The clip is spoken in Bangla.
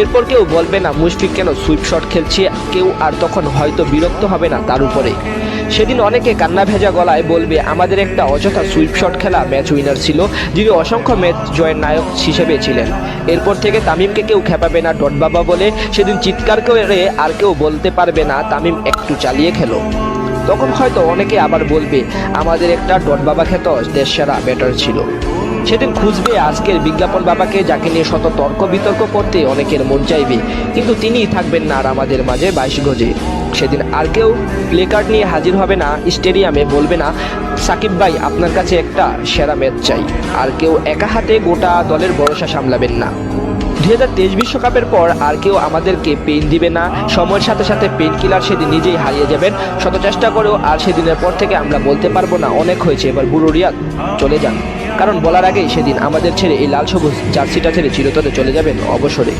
এরপর কেউ বলবে না, মুশফিক কেন সুইপ শট খেলছে, কেউ আর তখন হয়তো বিরক্ত হবে না তার উপরে। সেদিন অনেকে কান্না ভেজা গলায় বলবে, আমাদের একটা অযথা সুইপ শট খেলা ম্যাচ উইনার ছিল, যিনি অসংখ্য ম্যাচ জয়ের নায়ক হিসেবে ছিলেন। এরপর থেকে তামিমকে কেউ খেপাবে না ডট বাবা বলে, সেদিন চিৎকার করে আর কেউ বলতে পারবে না, তামিম একটু চালিয়ে খেলো। তখন হয়তো অনেকে আবার বলবে, আমাদের একটা ডট বাবা খ্যাত দেশ সেরা ব্যাটার ছিল। সেদিন খুঁজবে আজকের বিজ্ঞাপন বাবাকে, যাকে নিয়ে শত তর্ক বিতর্ক করতে অনেকের মন চাইবে। কিন্তু তিনিই থাকবেন না আর আমাদের মাঝে বাইশ গজে। সেদিন আর কেউ প্লে কার্ড নিয়ে হাজির হবে না, স্টেডিয়ামে বলবে না, সাকিব ভাই, আপনার কাছে একটা সেরা ম্যাচ চাই। আর কেউ একা হাতে গোটা দলের ভরসা সামলাবেন না। দুই হাজার তেইশ বিশ্বকাপের পর আর কেউ আমাদেরকে পেন দিবে না। সময়ের সাথে সাথে পেন কিলার সেদিন নিজেই হারিয়ে যাবেন। শত চেষ্টা করেও আর সেদিনের পর থেকে আমরা বলতে পারব না, অনেক হয়েছে। এবার বুড়ো রিয়াদ, চলে যান। কারণ বলার আগেই সেদিন আমাদের ছেড়ে এই লাল সবুজ জার্সিটা ছেড়ে চিরতরে চলে যাবেন অবসরে।